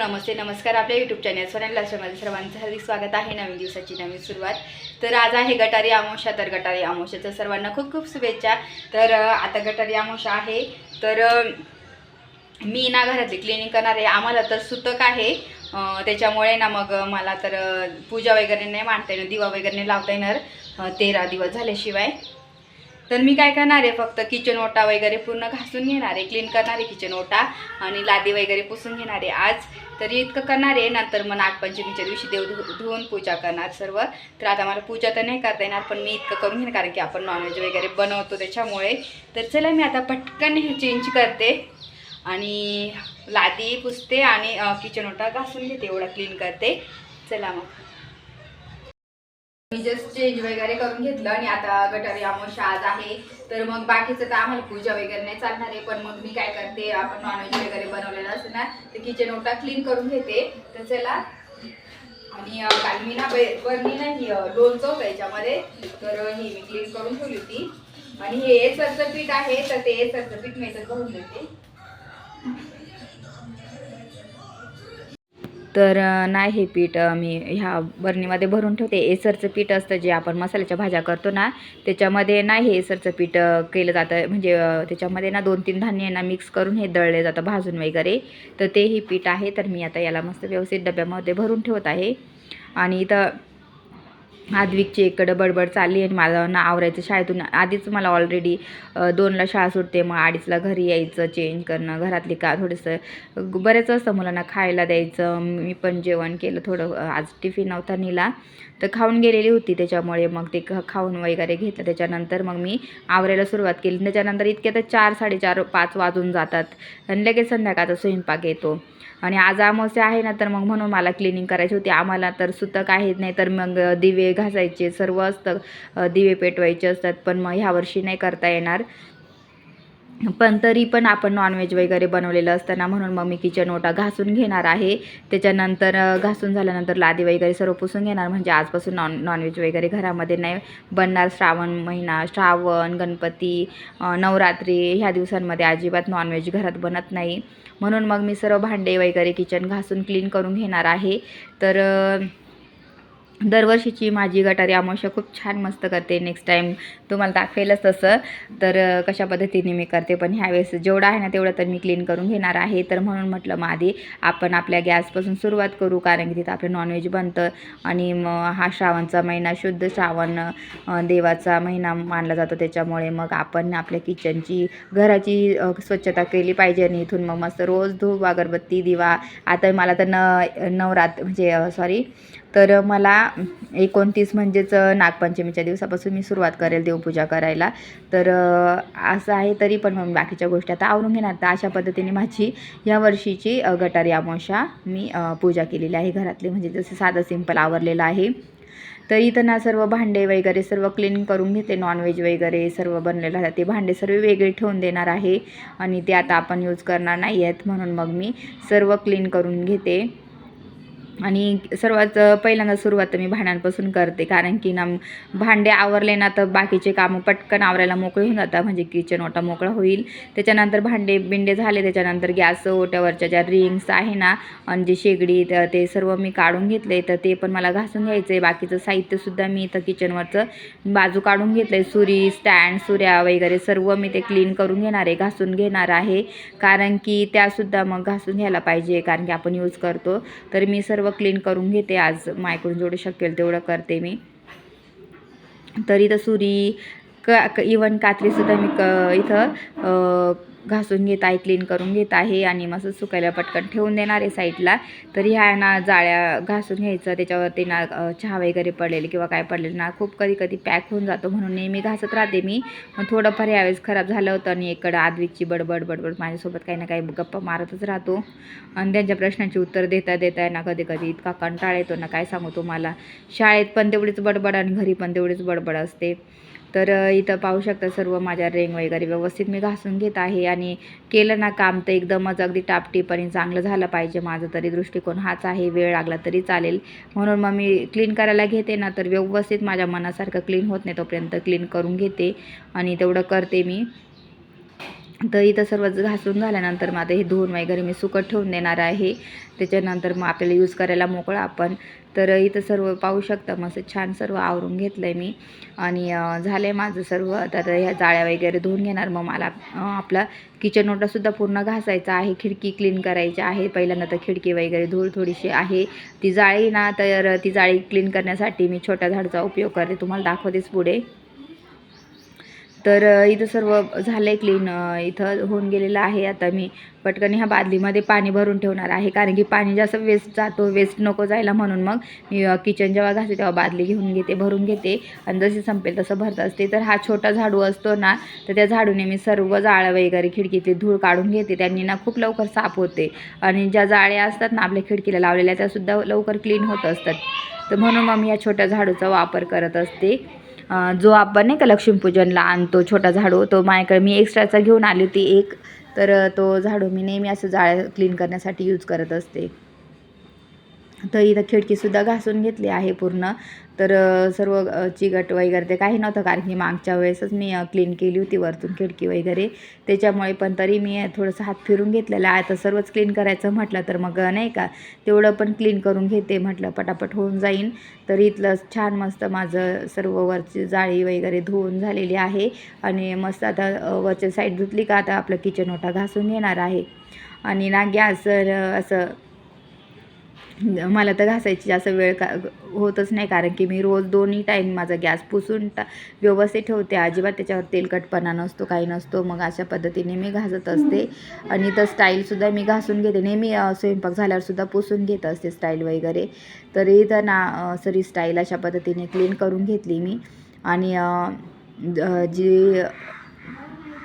नमस्ते नमस्कार आपल्या YouTube channel Sonal सर्वांचं हार्दिक स्वागत आहे. नवीन दिवसाची नवीन सुरुवात. तर आज आहे गटारी आमोशा तर गटारी आमोशाचं सर्वांना खूप खूप शुभेच्छा. तर आता गटारी आमोशा आहे. तर मी ना घरातली क्लिनिंग करणार आहे आम्हाला तर सुतक आहे. त्याच्यामुळे ना मग मला तर पूजा वगैरे नाही मांडता येणार दिवा वगैरे नाही लावता येणार तेरा दिवस झाल्याशिवाय. तर मी काय करणार आहे फक्त किचन ओटा वगैरे पूर्ण घासून घेणार आहे क्लीन करणार आहे किचन ओटा आणि लादी वगैरे पुसून घेणार आहे. आज तरी इतकं करणार आहे. नंतर मग नागपंचमीच्या दिवशी देव धु धुवून पूजा करणार सर्व. तर आता मला पूजा तर नाही करता येणार पण मी इतकं करून घेणार कारण की आपण नॉनव्हेज वगैरे बनवतो त्याच्यामुळे. तर चला मी आता पटकन हे चेंज करते आणि लादी पुसते आणि किचन ओटा घासून घेते एवढा क्लीन करते. चला मग. मी जस्ट चेंज वगैरे करून घेतलं आणि आता गटारी अमावस्या आज आहे. तर मग बाकीचं तर आम्हाला पूजा वगैरे नाही चालणार आहे. पण मग मी काय करते आपण नॉनव्हेज वगैरे बनवलेलं असेल ना तर किचन ओटा क्लीन करून घेते. तर चला. आणि काल मी ना बे- बरणी नाही लोणचं होतं याच्यामध्ये. तर अं, ही मी क्लीन करून ठेवली होती. आणि हे सरचं पीठ आहे तर ते सरचं पीठ मी तर भरून देते. तर नाही हे पीठ मी ह्या बरणीमध्ये भरून ठेवते. एसरचं पीठ असतं जे आपण मसाल्याच्या भाज्या करतो ना त्याच्यामध्ये नाही हे एसरचं पीठ केलं जातं. म्हणजे त्याच्यामध्ये ना दोन तीन धान्य ना मिक्स करून हे दळले जातं भाजून वगैरे. तर तेही पीठ आहे. तर मी आता याला मस्त व्यवस्थित डब्यामध्ये भरून ठेवत आहे. आणि इथं आद्विकची इकडं बडबड चालली आणि माझं ना आवरायचं शाळेतून. आधीच मला ऑलरेडी दोनला शाळा सुटते मग अडीचला घरी यायचं चेंज करणं घरातली का थोडंसं बरेच असतं मुलांना खायला द्यायचं. मी पण जेवण केलं थोडं आज टिफिन नव्हता नेला. तर खाऊन गेलेली होती त्याच्यामुळे मग ते खाऊन वगैरे घेतलं. त्याच्यानंतर मग मी आवरायला सुरुवात केली. त्याच्यानंतर इतके तर चार साडेचार पाच वाजून जातात. आणि लगेच संध्याकाळचा स्वयंपाक येतो. आणि आज अमावस्या आहे ना तर मग म्हणून मला क्लिनिंग करायची होती. आम्हाला तर सुतक आहेत नाही तर मग दिवे घासायचे. सर्व असतं दिवे पेटवायचे असतात. पण मग ह्या वर्षी नाही करता येणार. पण तरी पण आपण नॉनव्हेज वगैरे बनवलेलं असताना म्हणून मग मी किचन ओटा घासून घेणार आहे. त्याच्यानंतर घासून झाल्यानंतर लादी वगैरे सर्व पुसून घेणार. म्हणजे आजपासून नॉन नॉनव्हेज वगैरे घरामध्ये नाही बनणार. श्रावण महिना श्रावण गणपती नवरात्री ह्या दिवसांमध्ये अजिबात नॉनव्हेज घरात बनत नाही. म्हणून मग मी सर्व भांडे वगैरे किचन घासून क्लीन करून घेणार आहे. तर दरवर्षीची माझी गटारी अमावस्या खूप छान मस्त करते. नेक्स्ट टाईम तुम्हाला दाखवेलच तसं. तर कशा पद्धतीने मी करते पण ह्यावेळेस जेवढं आहे ना तेवढं तर मी क्लीन करून घेणार आहे. तर म्हणून म्हटलं मग आधी आपण आपल्या गॅसपासून सुरुवात करू कारण की तिथं आपलं नॉनव्हेज बनतं. आणि मग हा श्रावणचा महिना शुद्ध श्रावण देवाचा महिना मानला जातो. त्याच्यामुळे मग आपण आपल्या किचनची घराची स्वच्छता केली पाहिजे आणि इथून मग मस्त रोज धूप अगरबत्ती दिवा. आता मला तर न नवरात्र म्हणजे सॉरी तर मला एकोणतीस म्हणजेच नागपंचमीच्या दिवसापासून मी सुरुवात करेल देवपूजा करायला. तर असं आहे तरी पण मग बाकीच्या गोष्टी आता आवरून घेणार. तर अशा पद्धतीने माझी या वर्षीची गटारी अमावस्या मी पूजा केलेली आहे घरातली. म्हणजे जसं साधं सिंपल आवरलेलं आहे. तर इथं ना सर्व भांडे वगैरे सर्व क्लीन करून घेते नॉनव्हेज वगैरे सर्व बनलेलं आहे. ते भांडे सर्व वेगळे ठेवून देणार आहे. आणि ते आता आपण यूज करणार नाही आहेत म्हणून मग मी सर्व क्लीन करून घेते. आणि सर्वात पहिल्यांदा सुरुवात मी भांड्यांपासून करते. कारण की ना भांडे आवरले ना तर बाकीचे कामं पटकन आवरायला मोकळे होऊन जातात. म्हणजे किचन ओटा मोकळा होईल. त्याच्यानंतर भांडे बिंडे झाले त्याच्यानंतर गॅस ओट्यावरच्या ज्या रिंग्स आहे ना आणि जे शेगडी ते सर्व मी काढून घेतले. तर ते पण मला घासून घ्यायचं. आहे बाकीचं साहित्यसुद्धा मी इथं किचनवरचं बाजू काढून घेतलं. आहे सुरी स्टँड सुऱ्या वगैरे सर्व मी ते क्लीन करून घेणार आहे घासून घेणार आहे. कारण की त्यासुद्धा मग घासून घ्यायला पाहिजे. कारण की आपण यूज करतो. तर मी सर्व क्लीन करून घेते. आज माझ्याकडून जेवढं शकेल तेवढं करते मी. तरी तर सुरी क इवन कात्रीसुद्धा मी क इथं घासून घेत आहे क्लीन करून घेत आहे आणि मस्त सुकायला पटकन ठेवून देणार आहे साईडला. तर ह्या ना जाळ्या घासून घ्यायचं त्याच्यावरती ना चहा वगैरे पडलेले किंवा काय पडलेलं ना खूप कधी कधी पॅक होऊन जातो म्हणून नेहमी घासत राहते मी. मग थोडंफार यावेळेस खराब झालं होतं आणि इकडं आदवीची बडबड बडबड माझ्यासोबत काही ना काही गप्पा मारतच राहतो. आणि त्यांच्या प्रश्नांची उत्तर देता देता ना कधी कधी इतका कंटाळ येतो ना काय सांगू तुम्हाला. शाळेत पण तेवढीच बडबड आणि घरी पण तेवढीच बडबड असते. तर इथं पाहू शकता सर्व माझ्या रेंग वगैरे व्यवस्थित मी घासून घेत आहे आणि केलं ना काम तर एकदमच अगदी टापटीप आणि चांगलं झालं पाहिजे. माझं तरी दृष्टिकोन हाच आहे. वेळ लागला तरी चालेल. म्हणून मग मी क्लीन करायला घेते ना तर व्यवस्थित माझ्या मनासारखं क्लीन होत नाही तोपर्यंत क्लीन करून घेते आणि तेवढं करते मी. तर इथं सर्व घासून झाल्यानंतर मग आता हे धुवून वगैरे मी सुकत ठेवून देणार आहे. त्याच्यानंतर मग आपल्याला यूज करायला मोकळा आपण. तर इथं सर्व पाहू शकता मस्त छान सर्व आवरून घेतलं आहे मी. आणि झालं आहे माझं सर्व. तर ह्या जाळ्या वगैरे धुवून घेणार. मग मला आपला किचन ओटासुद्धा पूर्ण घासायचा आहे. खिडकी क्लीन करायची आहे. पहिल्यांदा तर खिडकी वगैरे धूळ थोडीशी आहे. ती जाळी ना तर ती जाळी क्लीन करण्यासाठी मी छोट्या झाडचा उपयोग करते. तुम्हाला दाखवतेच पुढे. तर इथं सर्व झालं आहे क्लीन इथं होऊन गेलेलं आहे आता मी. पटकन ह्या बादलीमध्ये पाणी भरून ठेवणार आहे. कारण की पाणी जास्त वेस्ट जातो वेस्ट नको जायला म्हणून मग मी किचन जेव्हा घासते तेव्हा बादली घेऊन घेते भरून घेते. आणि जशी संपेल तसं भरत असते. तर हा छोटा झाडू असतो ना तर त्या झाडूने मी सर्व जाळं वगैरे खिडकीतली धूळ काढून घेते. त्यांनी ना खूप लवकर साफ होते. आणि ज्या जाळ्या असतात ना आपल्या खिडकीला लावलेल्या त्यासुद्धा लवकर क्लीन होत असतात. तर म्हणून मग मी या छोट्या झाडूचा वापर करत असते. जो आपण नाही का लक्ष्मीपूजनला आणतो छोटा झाडू तो माझ्याकडे मी एक्स्ट्राचा घेऊन आली होती एक. तर तो झाडू मी नेहमी असं जाळ्या क्लीन करण्यासाठी यूज करत असते. तर इथं खिडकीसुद्धा घासून घेतली आहे पूर्ण. तर सर्व चिकट वगैरे ते काही नव्हतं कारण की मागच्या वेळेसच मी क्लीन केली होती वरतून खिडकी वगैरे. त्याच्यामुळे पण तरी मी थोडंसं हात फिरून घेतलेला आहे. सर्वच क्लीन करायचं म्हटलं तर मग नाही का तेवढं पण क्लीन करून घेते म्हटलं पटापट होऊन जाईन. तर इथलं छान मस्त माझं सर्व वरची जाळी वगैरे धुवून झालेली आहे. आणि मस्त आता वरच्या साईड धुतली का आता आपलं किचन ओटा घासून घेणार आहे. आणि ना गॅस असं मला तर घासायची जास्त वेळ का होतच नाही कारण की मी रोज दोन्ही टाईम माझा गॅस पुसून टा व्यवस्थित ठेवते. अजिबात त्याच्यावर तेलकटपणा नसतो काही नसतो. मग अशा पद्धतीने मी घासत असते. आणि तर स्टाईलसुद्धा मी घासून घेते. नेहमी स्वयंपाक झाल्यावरसुद्धा पुसून घेत असते स्टाईल वगैरे. तर ना सरी स्टाईल अशा पद्धतीने क्लीन करून घेतली मी. आणि ज- जी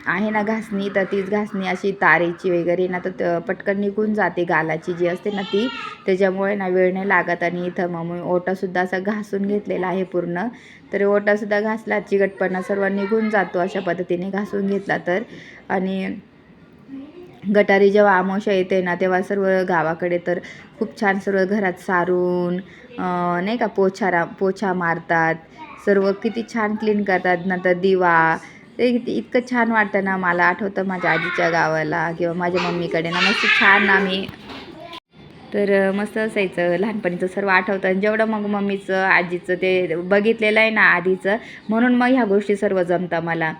आहे ना घासणी तर तीच घासणी अशी तारेची वगैरे ना तर त- पटकन निघून जाते गालाची जी असते ना ती. त्याच्यामुळे ना वेळ नाही लागत आणि इथं मग मी ओटासुद्धा असा घासून घेतलेला आहे पूर्ण. तर ओटासुद्धा घासला चिकटपणा सर्व निघून जातो अशा पद्धतीने घासून घेतला तर. आणि गटारी जेव्हा आमोशा येते ना तेव्हा सर्व गावाकडे तर खूप छान सर्व घरात सारून नाही का पोछारा पोछा मारतात. सर्व किती छान क्लीन करतात नंतर दिवा ते किती इतकं छान वाटतं ना मला आठवतं माझ्या आजीच्या गावाला किंवा माझ्या मम्मीकडे ना मस्त छान आम्ही. तर मस्त असायचं लहानपणीचं सर्व आठवतं. आणि जेवढं मग मम्मीचं आजीचं ते बघितलेलं आहे ना आधीचं म्हणून मग ह्या गोष्टी सर्व जमतं मला.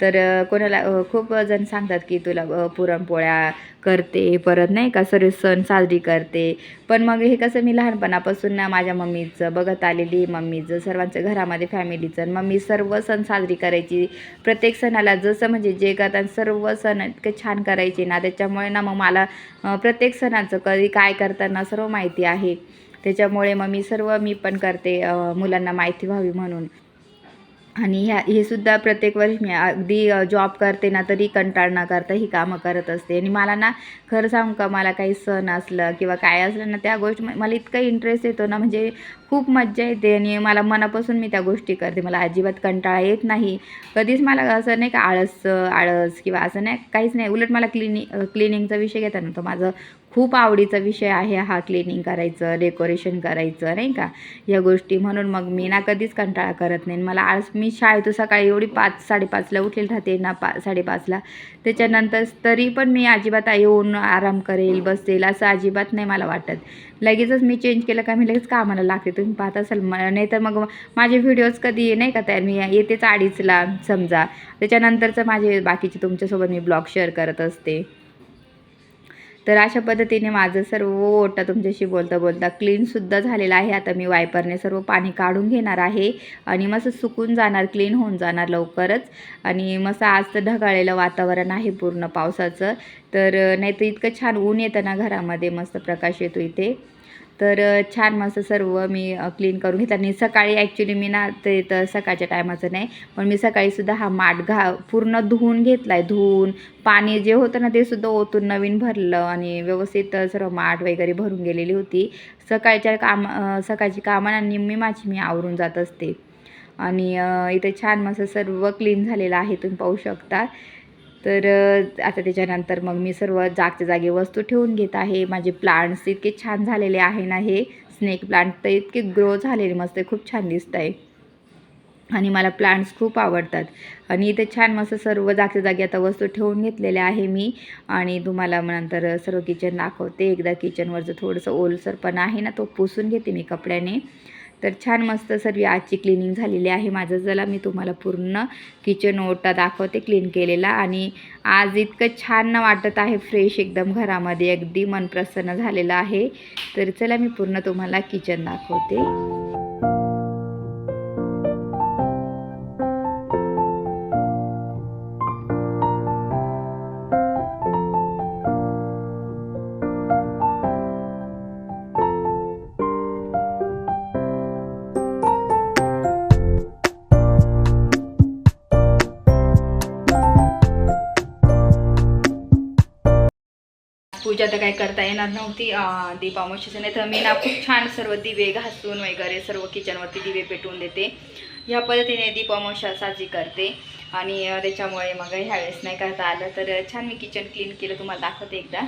तर कोणाला खूप जण सांगतात की तुला पुरणपोळ्या करते परत नाही का सर्व सण साजरी करते. पण मग हे कसं मी लहानपणापासून ना माझ्या मम्मीचं बघत आलेली मम्मीचं सर्वांचं घरामध्ये फॅमिलीचं आणि मम्मी सर्व सण साजरी करायची. प्रत्येक सणाला जसं म्हणजे जे करतात सर्व सण इतके छान करायचे ना त्याच्यामुळे ना मग मला प्रत्येक सणाचं कधी काय करताना सर्व माहिती आहे. त्याच्यामुळे मग मी सर्व मी पण करते मुलांना माहिती व्हावी म्हणून. आणि ह्या हे सुद्धा प्रत्येक वर्षी मी अगदी जॉब करते ना तरी कंटाळ न करता ही कामं करत असते. आणि मला ना खरं सांगू का मला काही सण असलं किंवा काय असलं ना त्या गोष्टी मला इतका इंटरेस्ट येतो ना म्हणजे खूप मज्जा येते आणि मला मनापासून मी त्या गोष्टी करते. मला अजिबात कंटाळा येत नाही. कधीच मला असं नाही का आळस आळस किंवा असं नाही काहीच नाही. उलट मला क्लिनि क्लिनिंगचा विषय घेताना तो माझं खूप आवडीचा विषय आहे हा क्लिनिंग करायचं डेकोरेशन करायचं नाही का? या गोष्टी म्हणून मग मी ना कधीच कंटाळा करत नाही. मला आळस मी शाळेतून सकाळी एवढी पाच साडेपाचला उठेल राहते ना पा साडेपाचला. त्याच्यानंतर तरी पण मी अजिबात येऊन आराम करेल बसेल असं अजिबात नाही मला वाटत. लगेचच मी चेंज केलं का मी लगेच कामाला लागते. तुम्ही पाहत असाल. म नाही तर मग माझे व्हिडिओज कधी नाही का तयार मी येतेच अडीचला समजा. त्याच्यानंतरचं माझे बाकीचे तुमच्यासोबत मी ब्लॉग शेअर करत असते. तर अशा पद्धतीने माझं सर्व ओटा तुमच्याशी बोलता बोलता क्लीनसुद्धा झालेलं आहे. आता मी वायपरने सर्व पाणी काढून घेणार आहे आणि मस्त सुकून जाणार क्लीन होऊन जाणार लवकरच. आणि मस्त आज तर ढगाळलेलं वातावरण आहे पूर्ण पावसाचं. तर नाही तर इतकं छान ऊन येतं ना घरामध्ये मस्त प्रकाश येतो इथे. तर छान मस्त सर्व मी क्लीन करून घेतला. आणि सकाळी ॲक्च्युली मी ना ते तर सकाळच्या टायमाचं नाही पण मी सकाळीसुद्धा हा माठ घा पूर्ण धुवून घेतला आहे धुवून पाणी जे होतं ना ते सुद्धा ओतून नवीन भरलं आणि व्यवस्थित सर्व माठ वगैरे भरून गेलेली होती. सकाळच्या काम सकाळची कामांना निम्मी माझी मी आवरून जात असते. आणि इथे छान मस्त सर्व क्लीन झालेलं आहे तुम्ही पाहू शकता. तर आता त्याच्यानंतर मग मी सर्व जागच्या जागी वस्तू ठेवून घेत आहे. माझे प्लांट्स इतके छान झालेले आहे ना हे. स्नेक प्लांट तर इतके ग्रो झालेले मस्त खूप छान दिसत आहे. आणि मला प्लांट्स खूप आवडतात. आणि इथे छान मस्त सर्व जागच्या जागी आता वस्तू ठेवून घेतलेल्या आहे मी. आणि तुम्हाला नंतर सर्व किचन दाखवते. एकदा किचनवरचं थोडंसं ओलसरपणा आहे ना तो पुसून घेते मी कपड्याने. तर छान मस्त सर्व आजची क्लिनिंग झालेली आहे. माझं जला मी तुम्हाला पूर्ण किचन ओटा दाखवते क्लीन केलेला. आणि आज इतकं छान वाटत आहे फ्रेश एकदम घरामध्ये. अगदी मन प्रसन्न झालेलं आहे. तर चला मी पूर्ण तुम्हाला किचन दाखवते. पूजा आता काय करता येणार नव्हती. अं, नाही तर मी ना खूप छान सर्व दिवे घासून वगैरे सर्व किचनवरती दिवे पेटवून देते. ह्या पद्धतीने दीपावशा साजरी करते. आणि त्याच्यामुळे मग ह्यावेळेस नाही करता आलं. तर छान मी किचन क्लीन केलं. तुम्हाला दाखवते एकदा.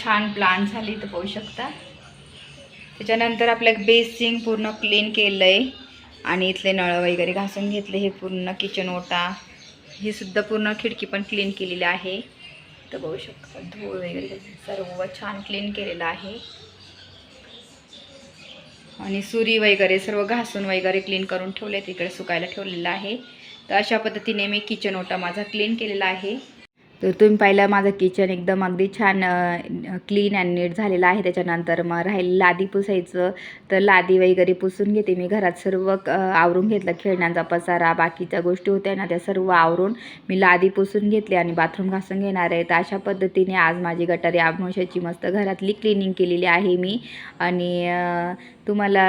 छान प्लान झाली तर पाहू शकता. त्याच्यानंतर आपलं बेसिंग पूर्ण क्लीन केलं आहे आणि इथले नळ वगैरे घासून घेतले. हे पूर्ण किचन ओटा. ही सुद्धा पूर्ण खिडकी पण क्लीन केलेली आहे. तर बघू शकता. धूळ वगैरे सर्व छान क्लीन केलेलं आहे. आणि सुरी वगैरे सर्व घासून वगैरे क्लीन करून ठेवले तिकडे सुकायला ठेवलेलं आहे. तर अशा पद्धतीने मी किचन ओटा माझा क्लीन केलेला आहे. तर तुम्ही पाहिलं माझं किचन एकदम अगदी छान क्लीन अँड नीट झालेलं आहे. त्याच्यानंतर मग राहील लादी पुसायचं. तर लादी वगैरे पुसून घेते मी. घरात सर्व आवरून घेतलं. खेळण्यांचा पसारा बाकीच्या गोष्टी होत्या ना त्या सर्व आवरून मी लादी पुसून घेतली आणि बाथरूम घासून घेणार आहे. तर अशा पद्धतीने आज माझी गटारी आमोशाची मस्त घरातली क्लिनिंग केलेली आहे मी. आणि तुम्हाला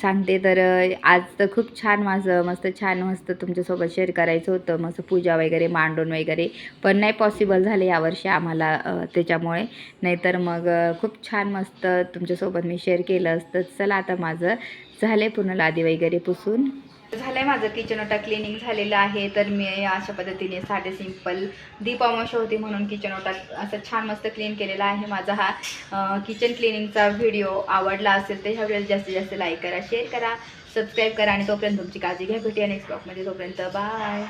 सांगते तर आज तर खूप छान माझं मस्त छान मस्त तुमच्यासोबत शेअर करायचं होतं. मस्त पूजा वगैरे मांडून वगैरे. पण नाही पॉसिबल झालं यावर्षी आम्हाला त्याच्यामुळे. नाहीतर मग खूप छान मस्त तुमच्यासोबत मी शेअर केलं असतं. चला आता माझं झालं आहे पूर्ण लादी वगैरे पुसून. झालं आहे माझं किचन ओटा क्लिनिंग झालेलं आहे. तर मी अशा पद्धतीने साधे सिंपल दीपावश होती म्हणून किचन ओटा असं छान मस्त क्लीन केलेला आहे माझा हा किचन क्लिनिंगचा व्हिडिओ आवडला असेल तर ह्या व्हिडिओला जास्तीत जास्त लाईक करा शेअर करा सबस्क्राईब करा आणि तोपर्यंत तुमची काळजी घ्या. भेटूया नेक्स्ट ब्लॉगमध्ये तोपर्यंत बाय